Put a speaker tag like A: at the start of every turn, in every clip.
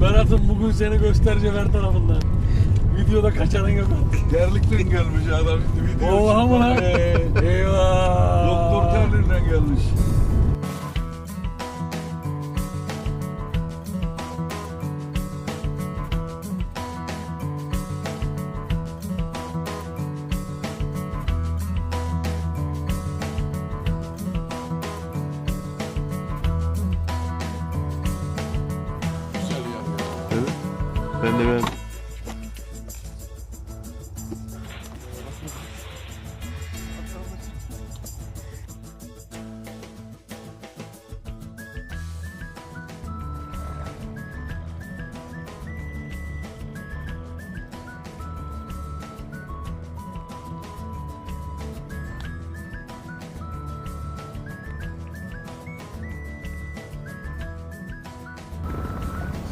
A: Berat'ım bugün seni göstereceğim her tarafından. Videoda kaçarın yok artık.
B: Terlikten gelmiş adam. Video
A: Oha mı lan? Eyvah.
B: Doktor terliğinden gelmiş.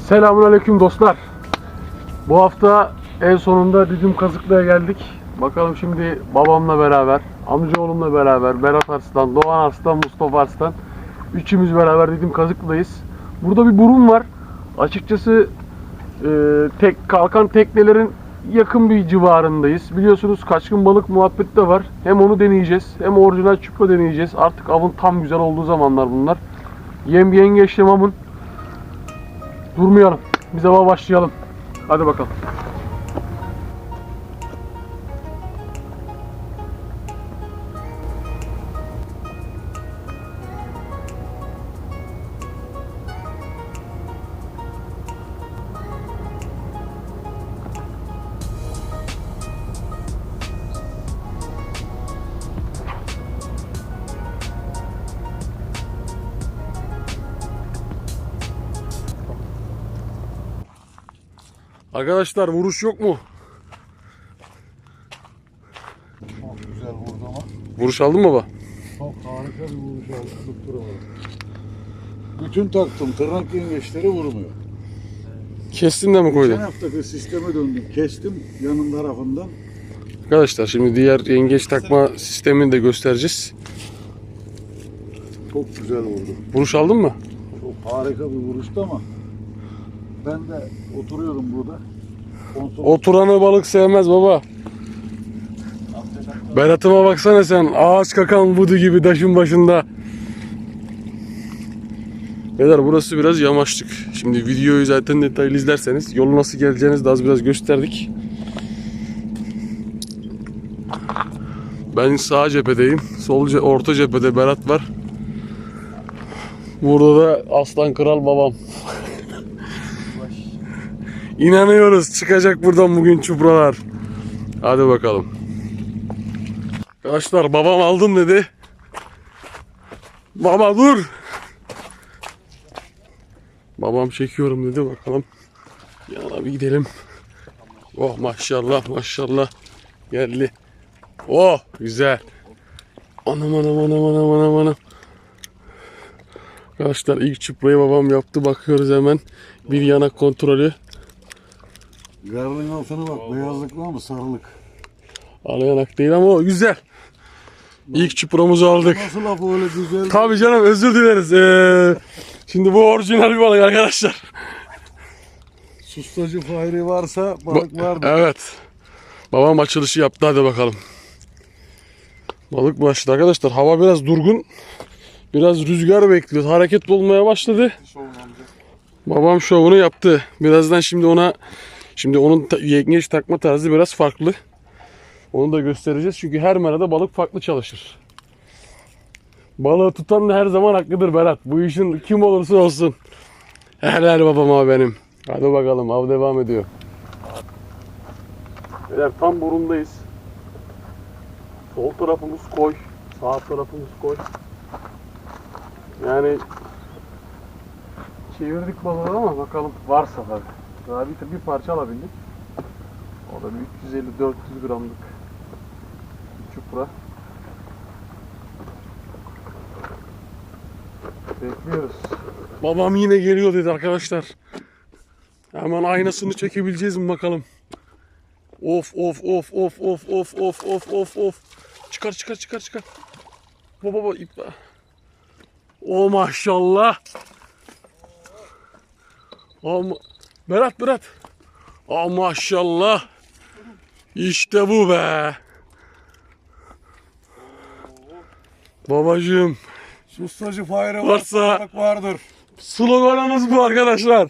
A: Selamünaleyküm dostlar. Bu hafta en sonunda Didim Kazıklı'ya geldik. Bakalım şimdi babamla beraber, amcaoğlumla beraber, Berat Arslan, Doğan Arslan, Mustafa Arslan üçümüz beraber Didim Kazıklı'dayız. Burada bir burun var. Açıkçası e, tek kalkan teknelerin yakın bir civarındayız. Biliyorsunuz kaçkın balık muhabbeti de var. Hem onu deneyeceğiz, hem orijinal çupra deneyeceğiz. Artık avın tam güzel olduğu zamanlar bunlar. Yem yengeçle mamın Durmayalım. Biz hava başlayalım. Hadi bakalım. Arkadaşlar vuruş yok mu?
B: Çok güzel vurdu ama.
A: Vuruş aldın mı baba?
B: Çok harika bir vuruş. Tuttura Bütün taktım. Tırnak yengeçleri vurmuyor.
A: Kestin de mi
B: Geçen
A: koydun?
B: haftaki sisteme döndüm. Kestim yanın tarafından.
A: Arkadaşlar şimdi diğer yengeç takma sistemini de göstereceğiz.
B: Çok güzel vurdu.
A: Vuruş aldın mı?
B: Çok harika bir vuruştu ama ben de oturuyorum burada. Konsol
A: Oturanı balık sevmez baba. Berat'ıma baksana sen. Ağaç kakan budu gibi taşın başında. Beyler burası biraz yamaçlık. Şimdi videoyu zaten detaylı izlerseniz yolu nasıl geleceğinizi de az biraz gösterdik. Ben sağ cephedeyim. Sol ce- orta cephede Berat var. Burada da Aslan Kral babam. İnanıyoruz çıkacak buradan bugün çupralar. Hadi bakalım. Arkadaşlar babam aldım dedi. Baba dur. Babam çekiyorum dedi bakalım. Yana bir gidelim. Oh maşallah maşallah. Geldi. Oh güzel. Anam anam anam anam anam anam. Arkadaşlar ilk çıprayı babam yaptı. Bakıyoruz hemen. Bir yanak kontrolü.
B: Garlın altına bak. Beyazlık var mı? Sarılık.
A: Alayanak değil ama o güzel. İlk çupuramızı aldık.
B: Nasıl laf öyle güzel?
A: Tabii canım özür dileriz. Ee, şimdi bu orijinal bir balık arkadaşlar.
B: Sustacı fahri varsa balık vardır.
A: Evet. Babam açılışı yaptı hadi bakalım. Balık başladı arkadaşlar. Hava biraz durgun. Biraz rüzgar bekliyoruz. Hareket olmaya başladı. Babam şovunu yaptı. Birazdan şimdi ona şimdi onun yengeç takma tarzı biraz farklı. Onu da göstereceğiz. Çünkü her merada balık farklı çalışır. Balığı tutan da her zaman haklıdır Berat. Bu işin kim olursa olsun. Helal babama benim. Hadi bakalım av devam ediyor. Beyler tam burundayız. Sol tarafımız koy. Sağ tarafımız koy. Yani çevirdik balığı ama bakalım varsa tabii. Daha bir, bir parça alabildik. O da bir 350-400 gramlık çupra. Bekliyoruz. Babam yine geliyor dedi arkadaşlar. Hemen aynasını çekebileceğiz mi bakalım. Of of of of of of of of of of. Çıkar çıkar çıkar çıkar. Baba baba. O maşallah. O ma- Berat Berat. Aa maşallah. İşte bu be. Babacığım
B: Sustacı fayra
A: Varsa-
B: vardır.
A: sloganımız bu arkadaşlar.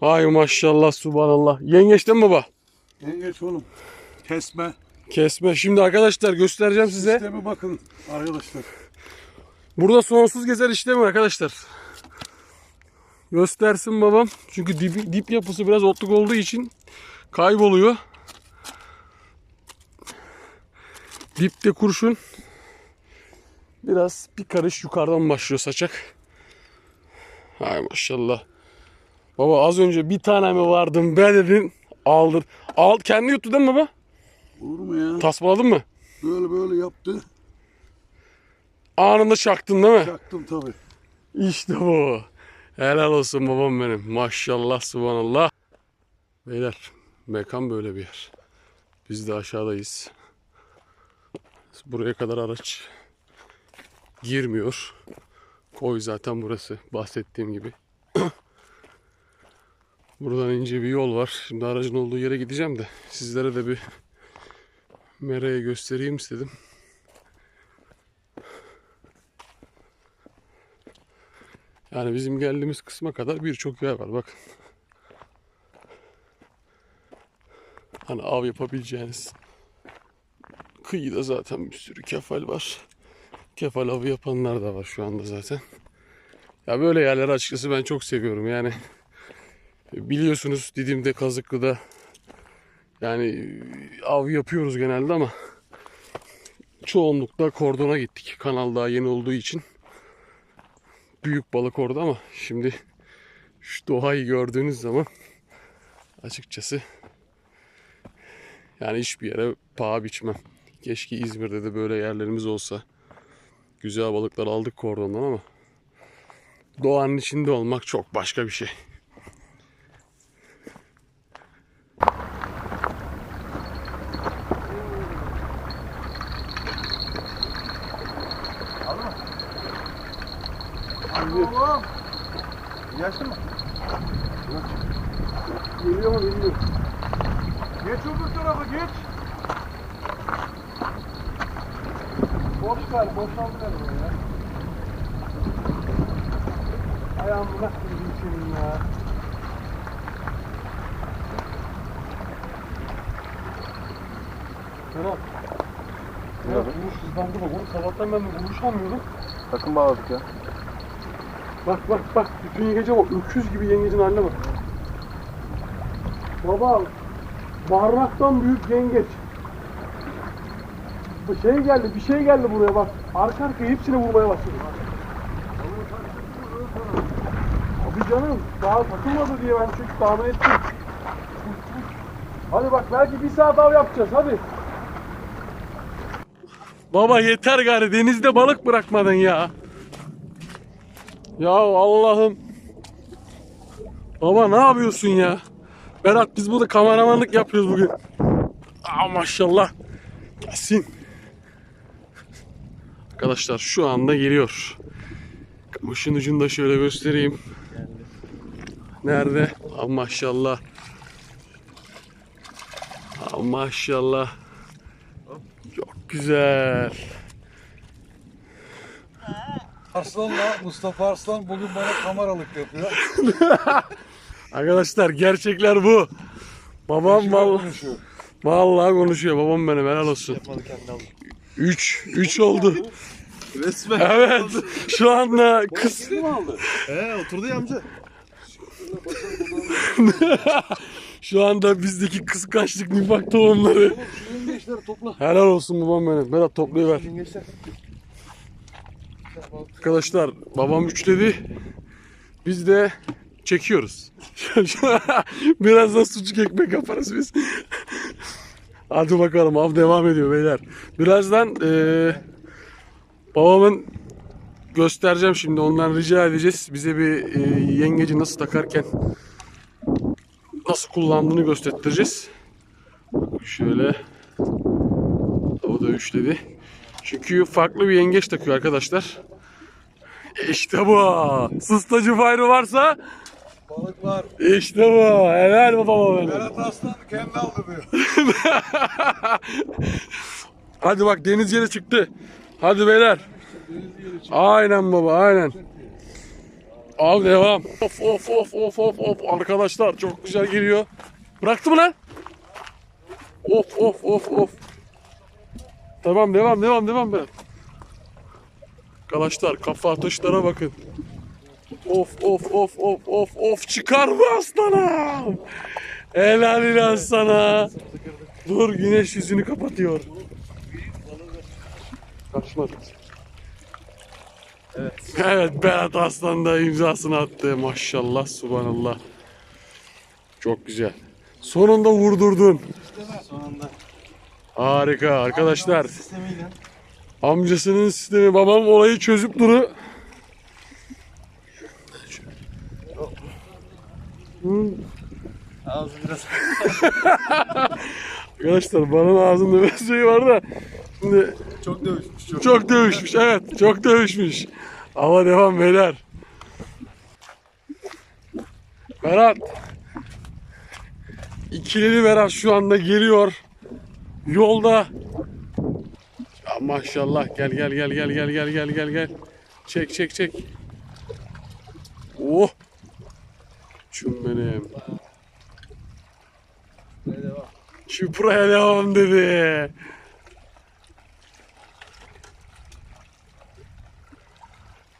A: Ay maşallah subhanallah. Yengeçten mi baba?
B: Yengeç oğlum. Kesme.
A: Kesme. Şimdi arkadaşlar göstereceğim size.
B: Sistemi bakın arkadaşlar.
A: Burada sonsuz gezer işlemi arkadaşlar. Göstersin babam. Çünkü dip, dip yapısı biraz otluk olduğu için kayboluyor. Dipte kurşun. Biraz bir karış yukarıdan başlıyor saçak. Hay maşallah. Baba az önce bir tane mi vardım be dedin. Aldın. Al, kendi yuttu değil mi baba?
B: Olur mu ya?
A: Tasmaladın mı?
B: Böyle böyle yaptı.
A: Anında çaktın değil mi?
B: Çaktım tabii.
A: İşte bu. Helal olsun babam benim. Maşallah subhanallah. Beyler mekan böyle bir yer. Biz de aşağıdayız. Buraya kadar araç girmiyor. Koy zaten burası bahsettiğim gibi. Buradan ince bir yol var. Şimdi aracın olduğu yere gideceğim de sizlere de bir merayı göstereyim istedim. Yani bizim geldiğimiz kısma kadar birçok yer var bakın. Hani av yapabileceğiniz. Kıyıda zaten bir sürü kefal var. Kefal avı yapanlar da var şu anda zaten. Ya böyle yerleri açıkçası ben çok seviyorum yani. Biliyorsunuz Didim'de Kazıklı'da yani av yapıyoruz genelde ama çoğunlukla kordona gittik. Kanal daha yeni olduğu için büyük balık orada ama şimdi şu doğayı gördüğünüz zaman açıkçası yani hiçbir yere paha biçmem. Keşke İzmir'de de böyle yerlerimiz olsa. Güzel balıklar aldık kordondan ama doğanın içinde olmak çok başka bir şey.
B: Oğlum. Yaşlı mı?
A: Geliyor mu geliyor.
B: Geç öbür tarafa geç.
A: Boş ver, boşaldı galiba ya. Ayağımı nasıl senin ya? Ferhat. Ya vuruş hızlandı bak. Oğlum sabahtan ben de vuruş almıyordum.
C: Takım bağladık ya.
A: Bak bak bak. Bütün yengece bak. Öküz gibi yengecin haline bak. Baba. Barnaktan büyük yengeç. Bu şey geldi, bir şey geldi buraya bak. Arka arkaya hepsine vurmaya başladı. Abi canım, daha takılmadı diye ben çünkü tahmin ettim. Hadi bak belki bir saat av yapacağız hadi. Baba yeter gari denizde balık bırakmadın ya. Ya Allah'ım. Baba ne yapıyorsun ya? Berat biz burada kameramanlık yapıyoruz bugün. Aa maşallah. Gelsin. Arkadaşlar şu anda geliyor. Kamışın ucunu da şöyle göstereyim. Nerede? Aa maşallah. Aa maşallah. Çok güzel.
B: Arslan'la Mustafa Arslan bugün bana kameralık yapıyor.
A: Arkadaşlar gerçekler bu. Babam vallahi,
B: konuşuyor.
A: vallahi konuşuyor. Babam benim helal olsun. 3 3 oldu.
C: Resmen.
A: Evet. Şu anda kız
B: Kim aldı?
C: He oturdu ya amca.
A: şu anda bizdeki kıskançlık nifak tohumları.
B: Oğlum şu yengeçleri topla.
A: Helal olsun babam benim. Berat toplayıver.
C: Gençler.
A: Arkadaşlar babam üçledi. Biz de çekiyoruz. Birazdan sucuk ekmek yaparız biz. Hadi bakalım av devam ediyor beyler. Birazdan eee, babamın göstereceğim şimdi ondan rica edeceğiz. Bize bir eee, yengeci nasıl takarken nasıl kullandığını göstereceğiz. Şöyle o da üçledi. Çünkü farklı bir yengeç takıyor arkadaşlar. İşte bu. Sıstacı fayrı varsa
B: Balık var.
A: İşte bu. Helal babama benim.
B: Berat Aslan kendi aldı diyor.
A: Hadi bak deniz yeri çıktı. Hadi beyler. Aynen baba aynen. Al devam. Of of of of of of. Arkadaşlar çok güzel geliyor. Bıraktı mı lan? Of of of of. Tamam devam devam devam Berat. Arkadaşlar kafa atışlara bakın. Of of of of of of çıkar mı aslanım? Helal lan sana. Dur güneş yüzünü kapatıyor. Kaçmadı. Evet. Evet Berat Aslan da imzasını attı. Maşallah subhanallah. Çok güzel. Sonunda vurdurdun.
C: Sonunda.
A: Harika arkadaşlar.
C: Sistemiyle.
A: Amcasının sistemi babam olayı çözüp duru.
C: Ağzı biraz.
A: Arkadaşlar bana ağzında bir şey var da şimdi
C: Çok dövüşmüş. Çok.
A: çok dövüşmüş evet çok dövüşmüş. Ama devam beyler. Berat. İkilili Berat şu anda geliyor. Yolda. Ya maşallah gel gel gel gel gel gel gel gel gel. Çek çek çek. Oh. Çüm benim. Çupraya devam dedi.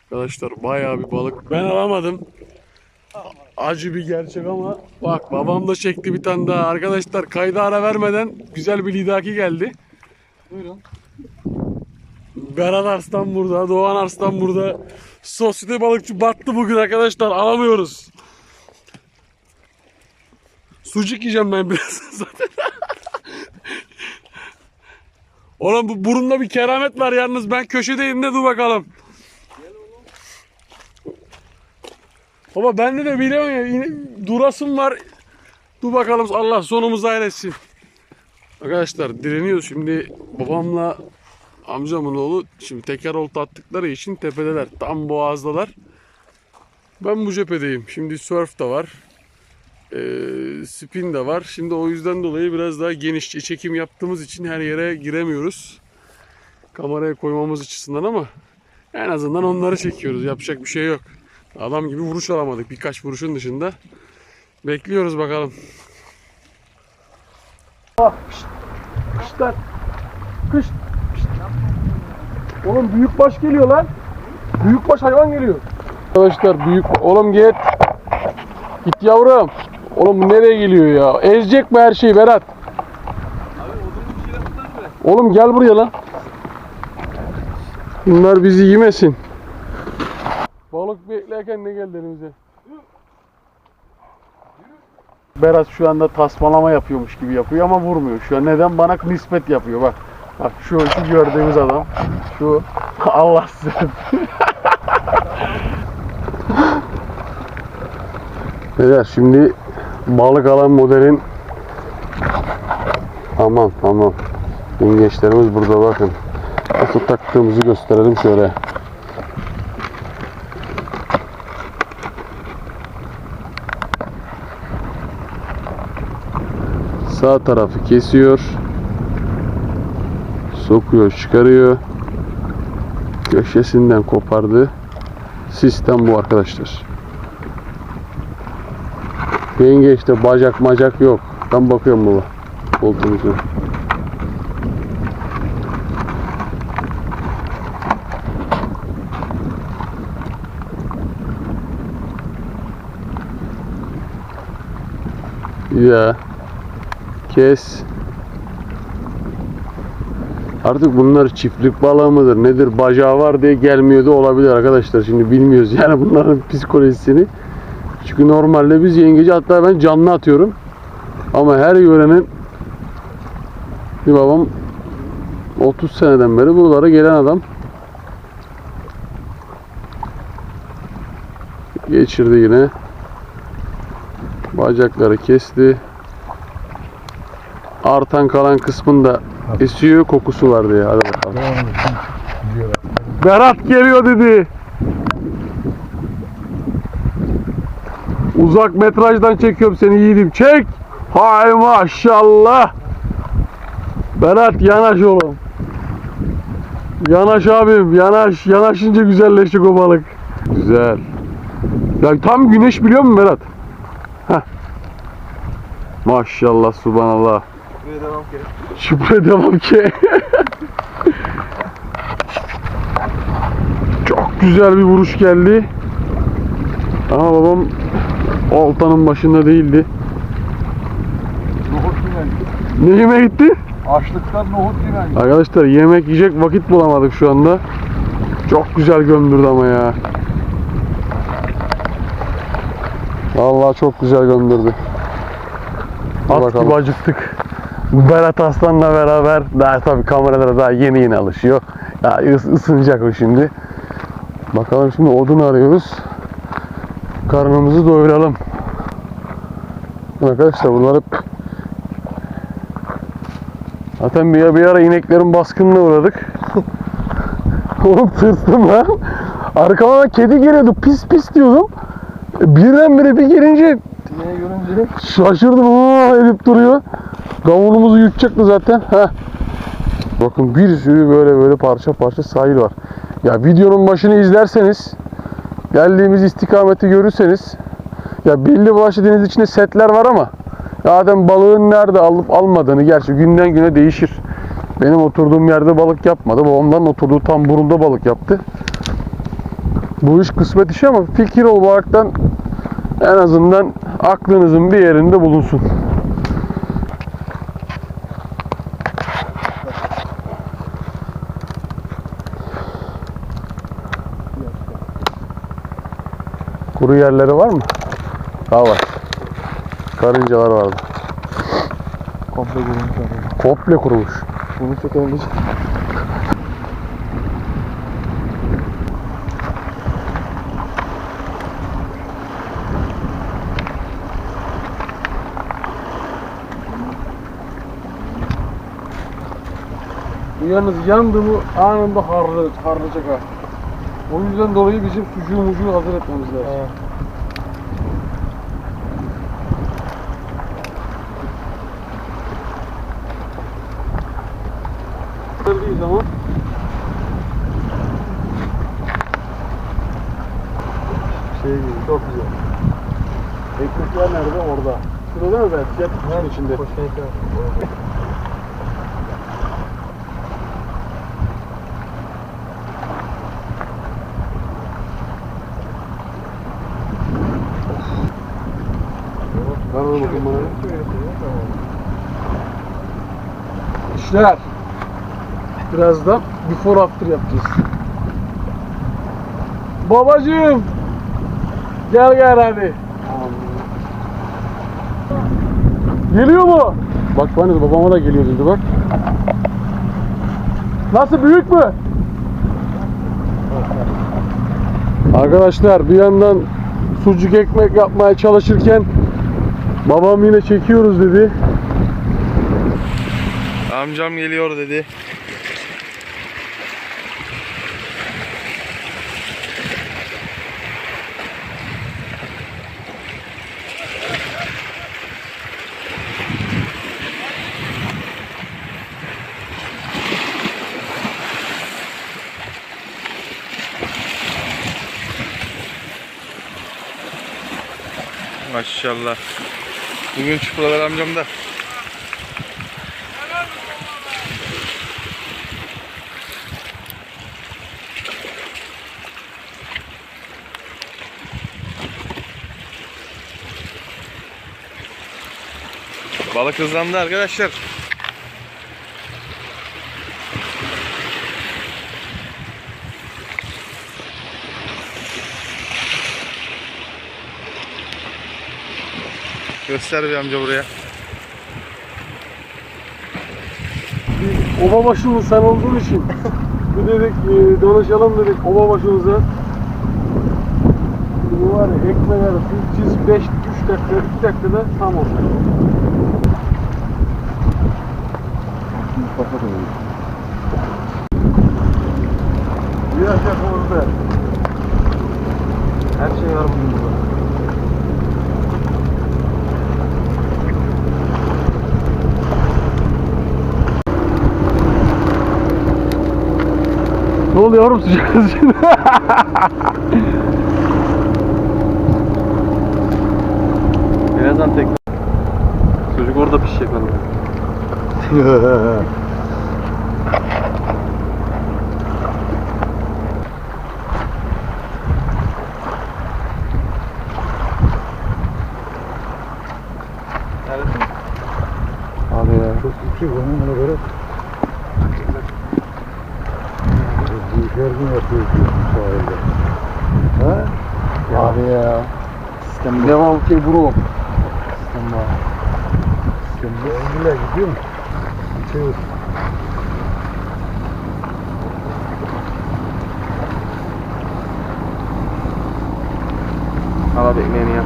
A: Arkadaşlar bayağı bir balık. Ben alamadım. Acı bir gerçek ama bak babam da çekti bir tane daha. Arkadaşlar kayda ara vermeden güzel bir lidaki geldi.
C: Buyurun.
A: Berat Arslan burada, Doğan Arslan burada. Sosyete balıkçı battı bugün arkadaşlar. Alamıyoruz. Sucuk yiyeceğim ben biraz zaten. Oğlum bu burunda bir keramet var yalnız. Ben köşedeyim de dur bakalım. Baba bende de yine durasım var. Dur bakalım Allah sonumuzu hayretsin. Arkadaşlar direniyoruz şimdi babamla amcamın oğlu şimdi teker olta attıkları için tepedeler. Tam boğazdalar. Ben bu cephedeyim. Şimdi surf da var. Ee, spin de var. Şimdi o yüzden dolayı biraz daha geniş çekim yaptığımız için her yere giremiyoruz. Kameraya koymamız açısından ama en azından onları çekiyoruz. Yapacak bir şey yok. Adam gibi vuruş alamadık birkaç vuruşun dışında. Bekliyoruz bakalım. Kış lan. Kış. Oğlum büyük baş geliyor lan. Büyük baş hayvan geliyor. Arkadaşlar büyük oğlum git. Git yavrum. Oğlum bu nereye geliyor ya? Ezecek mi her şeyi Berat? Oğlum gel buraya lan. Bunlar bizi yemesin. Balık beklerken ne geldi elimize? Berat şu anda tasmalama yapıyormuş gibi yapıyor ama vurmuyor. Şu an neden bana nispet yapıyor bak. Bak şu, şu gördüğümüz adam. Şu Allah size. Beyler şimdi balık alan modelin Tamam tamam. Yengeçlerimiz burada bakın. Nasıl taktığımızı gösterelim şöyle. Sağ tarafı kesiyor. Sokuyor, çıkarıyor. Köşesinden kopardı. Sistem bu arkadaşlar. Yengeçte bacak macak yok. Ben bakıyorum baba. Koltuğumuza. Ya. Kes. Artık bunlar çiftlik balığı mıdır nedir bacağı var diye gelmiyordu olabilir arkadaşlar. Şimdi bilmiyoruz yani bunların psikolojisini. Çünkü normalde biz yengeci hatta ben canlı atıyorum. Ama her yörenin bir babam 30 seneden beri buralara gelen adam. Geçirdi yine. Bacakları kesti. Artan kalan kısmında esiyor kokusu var diye. Hadi bakalım. Berat geliyor dedi. Uzak metrajdan çekiyorum seni yiğidim. Çek. Hay maşallah. Berat yanaş oğlum. Yanaş abim yanaş. Yanaşınca güzelleşecek o balık. Güzel. Ya tam güneş biliyor musun Berat? Heh. Maşallah subhanallah.
C: Buraya devam ki.
A: Şüphe devam ki. Çok güzel bir vuruş geldi. Ama babam oltanın başında değildi.
B: Nohut yine.
A: Ne gitti?
B: Açlıktan nohut yine.
A: Arkadaşlar yemek yiyecek vakit bulamadık şu anda. Çok güzel gömdürdü ama ya. Vallahi çok güzel gömdürdü. At gibi acıktık. Berat Aslan'la beraber daha tabii kameralara daha yeni yeni alışıyor. Ya ıs- ısınacak o şimdi. Bakalım şimdi odun arıyoruz. Karnımızı doyuralım. Arkadaşlar bunlar hep Zaten bir, bir ara ineklerin baskınına uğradık. Oğlum tırstım lan. Arkama kedi geliyordu pis pis diyordum. Birdenbire bir gelince şaşırdım aa edip duruyor. Kavunumuzu yutacaktı zaten. Heh. Bakın bir sürü böyle böyle parça parça sahil var. Ya videonun başını izlerseniz geldiğimiz istikameti görürseniz ya belli başlı deniz içinde setler var ama zaten balığın nerede alıp almadığını gerçi günden güne değişir. Benim oturduğum yerde balık yapmadı. Babamdan oturduğu tam burunda balık yaptı. Bu iş kısmet işi ama fikir olaraktan en azından aklınızın bir yerinde bulunsun. Kuru yerleri var mı? Ha var. Karıncalar vardı.
C: Komple görünce.
A: Komple kurumuş.
C: Bunu çok önemli.
A: Yalnız yandı mı anında harlı, harlayacak ha. O yüzden dolayı bizim sucuğumuzu hazır etmemiz lazım. Verdiği zaman şey gibi çok güzel. Ekmekler nerede? Orada. Şurada mi ben? Kutusunun içinde. Ver onu bakayım bana. İşler. Birazdan before after yapacağız. Babacığım. Gel gel hadi. Geliyor mu? Bak bana da babama da geliyor dedi bak. Nasıl büyük mü? Arkadaşlar bir yandan sucuk ekmek yapmaya çalışırken babam yine çekiyoruz dedi.
C: Amcam geliyor dedi. Maşallah. Bugün çupralar amcam da. Balık hızlandı arkadaşlar. Göster bir amca buraya.
A: Oba başımız sen olduğun için bir dedik e, danışalım dedik oba başımıza. Bu var ya ekmek arası çiz 5 3 dakika 2 dakikada tam olacak. Biraz yakımızda.
C: Her şey var bugün burada.
A: Yavrum sıcak sıcak?
C: Birazdan tekrar. Çocuk orada pişecek onu.
A: Hadi ya.
B: Çok yüksek onun ona göre. Bu işi her gün yapıyoruz diyorsun sahilde. Ha?
A: Hadi ya. Sistem devam ki bro. Sistem var.
B: Sen de Engil'e gidiyor musun? Şey yok.
C: Hala ekmeğini yer.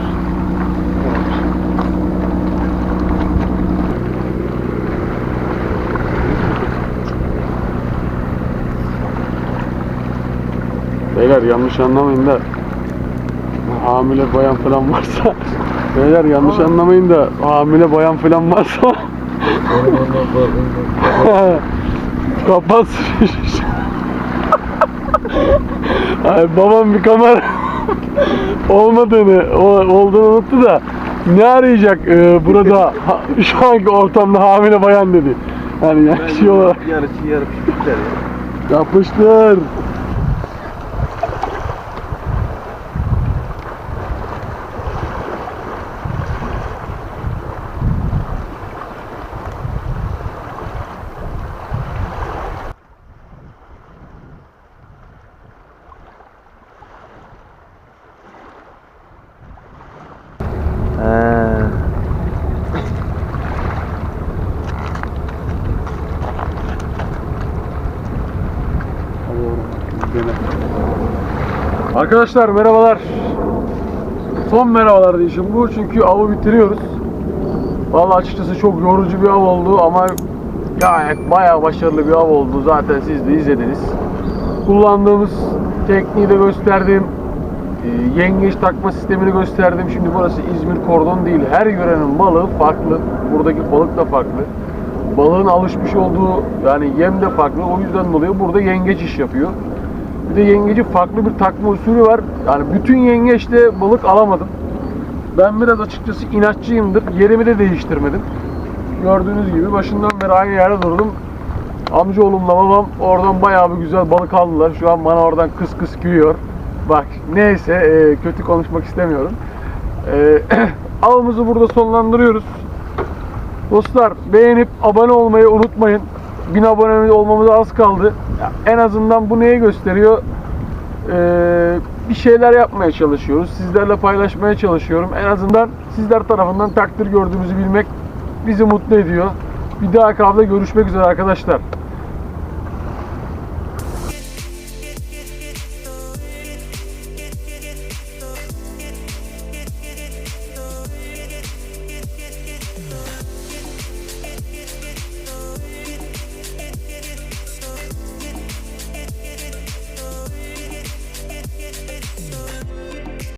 A: Beyler yanlış anlamayın da hamile bayan falan varsa Beyler yanlış anlamayın da hamile bayan falan varsa kapat Ay, babam bir kamera olmadığını o, olduğunu unuttu da ne arayacak e, burada ha- şu anki ortamda hamile bayan dedi. Yani yakışıyor olarak
C: Yarısı yarı pişmişler ya.
A: yapıştır. Arkadaşlar merhabalar. Son merhabalar diyişim bu çünkü avı bitiriyoruz. Vallahi açıkçası çok yorucu bir av oldu ama gayet bayağı başarılı bir av oldu. Zaten siz de izlediniz. Kullandığımız tekniği de gösterdim. Ee, yengeç takma sistemini gösterdim. Şimdi burası İzmir kordon değil. Her yörenin balığı farklı. Buradaki balık da farklı. Balığın alışmış olduğu yani yem de farklı. O yüzden dolayı burada yengeç iş yapıyor. Bir de yengeci farklı bir takma usulü var. Yani bütün yengeçle balık alamadım. Ben biraz açıkçası inatçıyımdır. Yerimi de değiştirmedim. Gördüğünüz gibi başından beri aynı yerde durdum. Amcaoğlumla babam oradan bayağı bir güzel balık aldılar. Şu an bana oradan kıs kıs gülüyor. Bak neyse e, kötü konuşmak istemiyorum. E, avımızı burada sonlandırıyoruz. Dostlar beğenip abone olmayı unutmayın. 1000 abone olmamıza az kaldı. En azından bu neye gösteriyor? Ee, bir şeyler yapmaya çalışıyoruz. Sizlerle paylaşmaya çalışıyorum. En azından sizler tarafından takdir gördüğümüzü bilmek bizi mutlu ediyor. Bir dahaki hafta görüşmek üzere arkadaşlar.